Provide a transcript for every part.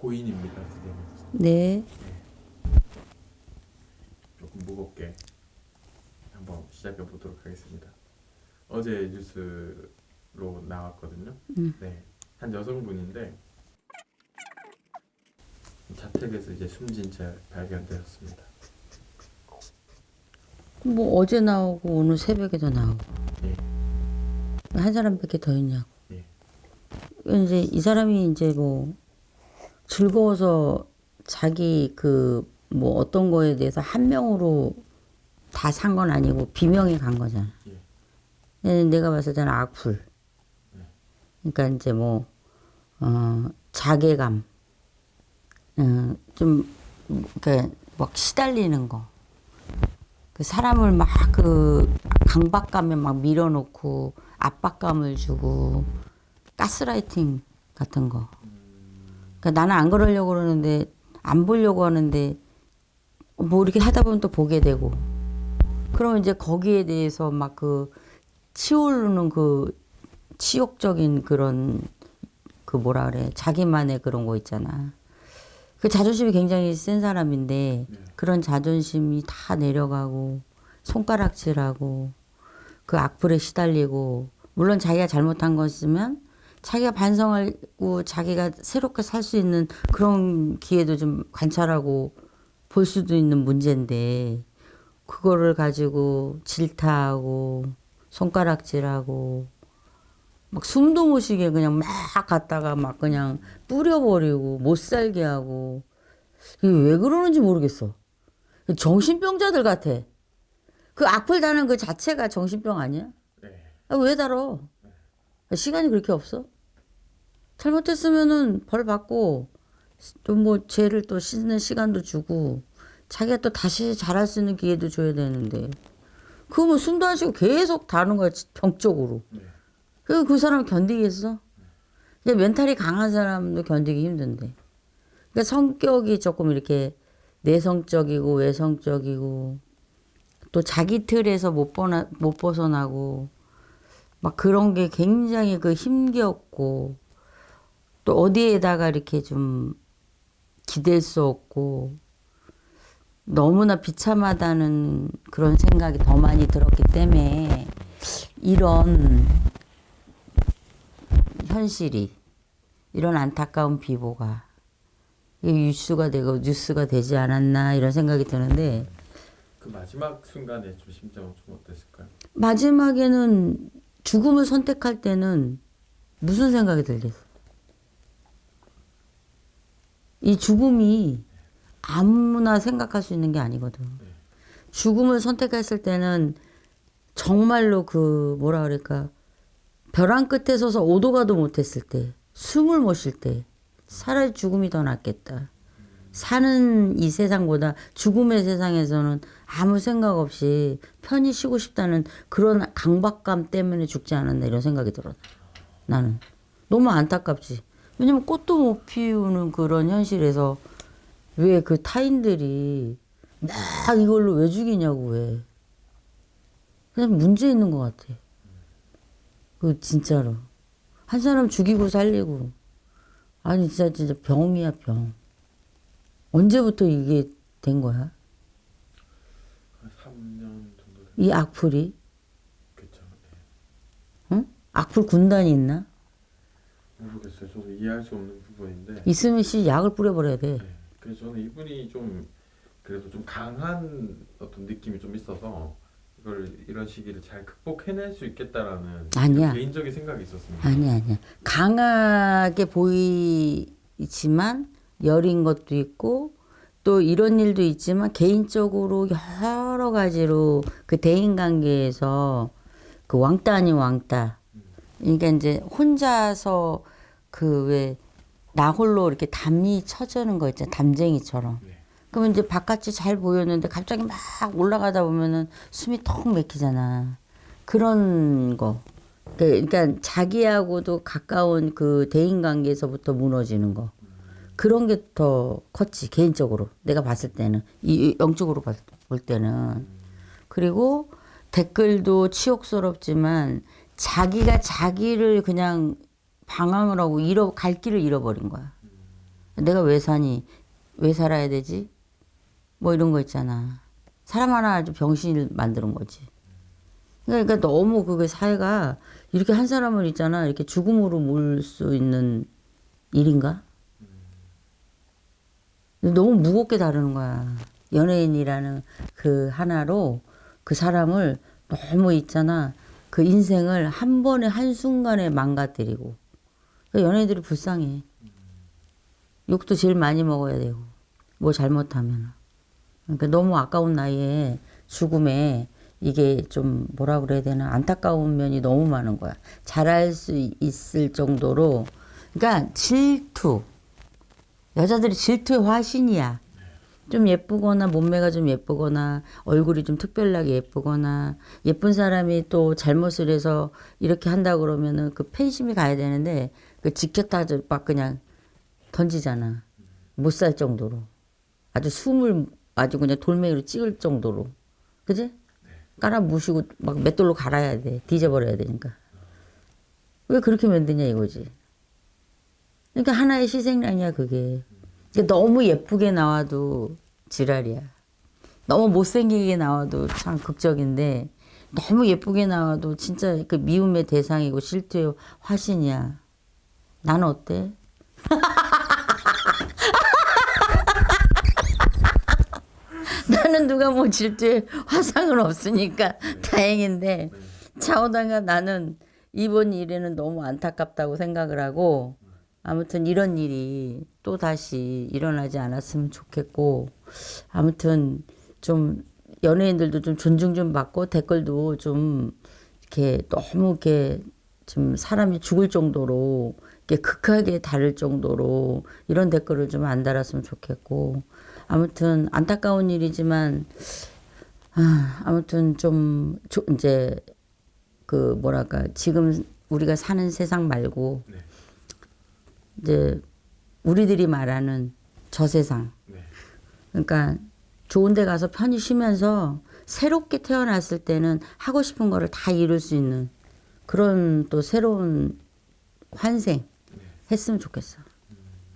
고인입니다, 선생님. 네. 조금 무겁게 한번 시작해 보도록 하겠습니다. 어제 뉴스로 나왔거든요. 음. 네, 한 여성분인데 자택에서 이제 숨진 채 발견되었습니다. 뭐 어제 나오고 오늘 새벽에도 나오고 예, 한 사람밖에 더 있냐고. 예, 이제 이 사람이 이제 뭐 즐거워서 자기 그 뭐 어떤 거에 대해서 한 명으로 다 산 건 아니고 비명이 간 거잖아. 예. 네, 내가 봤을 때는 악플. 그러니까 이제 뭐 어, 자괴감, 어, 좀 이렇게 막 시달리는 거. 그 사람을 막 그 강박감에 막 밀어놓고 압박감을 주고 가스라이팅 같은 거. 그러니까 나는 안 그러려고 그러는데 안 보려고 하는데 뭐 이렇게 하다 보면 또 보게 되고. 그러면 이제 거기에 대해서 막 그 치오르는 그 치욕적인 그런 그 뭐라 그래 자기만의 그런 거 있잖아. 그 자존심이 굉장히 센 사람인데 네. 그런 자존심이 다 내려가고 손가락질하고 그 악플에 시달리고 물론 자기가 잘못한 것이면 자기가 반성하고 자기가 새롭게 살 수 있는 그런 기회도 좀 관찰하고 볼 수도 있는 문제인데 그거를 가지고 질타하고 손가락질하고 막 숨도 못 쉬게 그냥 막 갔다가 막 그냥 뿌려버리고 못 살게 하고 이게 왜 그러는지 모르겠어. 정신병자들 같아. 그 악플 다는 그 자체가 정신병 아니야? 네, 아, 왜 달어? 시간이 그렇게 없어? 잘못했으면은 벌 받고 또 뭐 죄를 또 씻는 시간도 주고 자기가 또 다시 잘할 수 있는 기회도 줘야 되는데 그거 뭐 숨도 안 쉬고 계속 다는 거야 병적으로. 네. 그, 그 사람 견디겠어? 이제 멘탈이 강한 사람도 견디기 힘든데. 그러니까 성격이 조금 이렇게 내성적이고 외성적이고 또 자기 틀에서 못, 벗나, 못 벗어나고 막 그런 게 굉장히 그 힘겹고 또 어디에다가 이렇게 좀 기댈 수 없고 너무나 비참하다는 그런 생각이 더 많이 들었기 때문에 이런 현실이 이런 안타까운 비보가 이게 뉴스가 되고 뉴스가 되지 않았나 이런 생각이 드는데 그 마지막 순간에 좀 심정은 좀 어땠을까요? 마지막에는 죽음을 선택할 때는 무슨 생각이 들겠어? 이 죽음이 아무나 생각할 수 있는 게 아니거든. 죽음을 선택했을 때는 정말로 그 뭐라 그럴까 벼랑 끝에 서서 오도 가도 못했을 때 숨을 못 쉴 때 차라리 죽음이 더 낫겠다. 사는 이 세상보다 죽음의 세상에서는 아무 생각 없이 편히 쉬고 싶다는 그런 강박감 때문에 죽지 않았나 이런 생각이 들어. 나는 너무 안타깝지. 왜냐면 꽃도 못 피우는 그런 현실에서 왜 그 타인들이 나 이걸로 왜 죽이냐고 왜. 그냥 문제 있는 것 같아. 그 진짜로 한 사람 죽이고 살리고 아니 진짜 진짜 병이야 병. 언제부터 이게 된 거야? 한 3년 정도 이 악플이? 네. 응? 악플 군단이 있나? 모르겠어요. 저도 이해할 수 없는 부분인데. 있으면 씨 약을 뿌려버려야 돼. 네. 그래서 저는 이분이 좀 그래도 좀 강한 어떤 느낌이 좀 있어서 이걸 이런 시기를 잘 극복해낼 수 있겠다라는 아니야. 개인적인 생각이 있었습니다. 아니야 아니야. 강하게 보이지만 여린 것도 있고 또 이런 일도 있지만 개인적으로 여러 가지로 그 대인 관계에서 그 왕따 아닌 왕따. 그러니까 이제 혼자서 그 왜 나홀로 이렇게 담이 쳐주는 거 있잖아. 담쟁이처럼. 네. 그러면 이제 바깥이 잘 보였는데 갑자기 막 올라가다 보면은 숨이 턱 막히잖아. 그런 거. 그- 그러니까 자기하고도 가까운 그 대인 관계에서부터 무너지는 거. 그런 게 더 컸지 개인적으로 내가 봤을 때는 이 영적으로 봤- 볼 때는 그리고 댓글도 치욕스럽지만 자기가 자기를 그냥 방황을 하고 잃어 갈 길을 잃어버린 거야. 내가 왜 사니? 왜 살아야 되지? 뭐 이런 거 있잖아. 사람 하나 아주 병신을 만드는 거지. 그러니까 너무 그게 사회가 이렇게 한 사람을 있잖아. 이렇게 죽음으로 몰 수 있는 일인가? 너무 무겁게 다루는 거야. 연예인이라는 그 하나로 그 사람을 너무 있잖아. 그 인생을 한 번에 한순간에 망가뜨리고. 그러니까 연예인들이 불쌍해. 욕도 제일 많이 먹어야 되고. 뭐 잘못하면. 그러니까 너무 아까운 나이에 죽음에 이게 좀 뭐라 그래야 되나 안타까운 면이 너무 많은 거야. 잘할 수 있을 정도로 그러니까 질투. 여자들이 질투의 화신이야. 좀 예쁘거나 몸매가 좀 예쁘거나 얼굴이 좀 특별하게 예쁘거나 예쁜 사람이 또 잘못을 해서 이렇게 한다 그러면은 그 팬심이 가야 되는데 그 지켰다 막 그냥 던지잖아. 못 살 정도로. 아주 숨을 아주 그냥 돌멩이로 찍을 정도로. 그지? 깔아 무시고 막 맷돌로 갈아야 돼. 뒤져버려야 되니까. 왜 그렇게 만드냐 이거지. 그러니까 하나의 희생양이야 그게. 너무 예쁘게 나와도 지랄이야. 너무 못생기게 나와도 참 극적인데 너무 예쁘게 나와도 진짜 그 미움의 대상이고 실투의 화신이야. 나는 어때? 나는 누가 뭐 질투에 화상은 없으니까 다행인데 차오다가 나는 이번 일에는 너무 안타깝다고 생각을 하고 아무튼 이런 일이 또 다시 일어나지 않았으면 좋겠고 아무튼 좀 연예인들도 좀 존중 좀 받고 댓글도 좀 이렇게 너무 이렇게 좀 사람이 죽을 정도로 이렇게 극하게 다를 정도로 이런 댓글을 좀 안 달았으면 좋겠고 아무튼 안타까운 일이지만 아, 아무튼 좀 조- 이제 그 뭐랄까 지금 우리가 사는 세상 말고 네. 이제 우리들이 말하는 저 세상 네. 그러니까 좋은 데 가서 편히 쉬면서 새롭게 태어났을 때는 하고 싶은 거를 다 이룰 수 있는 그런 또 새로운 환생 했으면 좋겠어.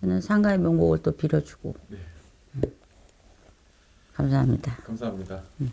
저는 상가의 명복을 또 빌어주고 네. 감사합니다. 감사합니다. 음.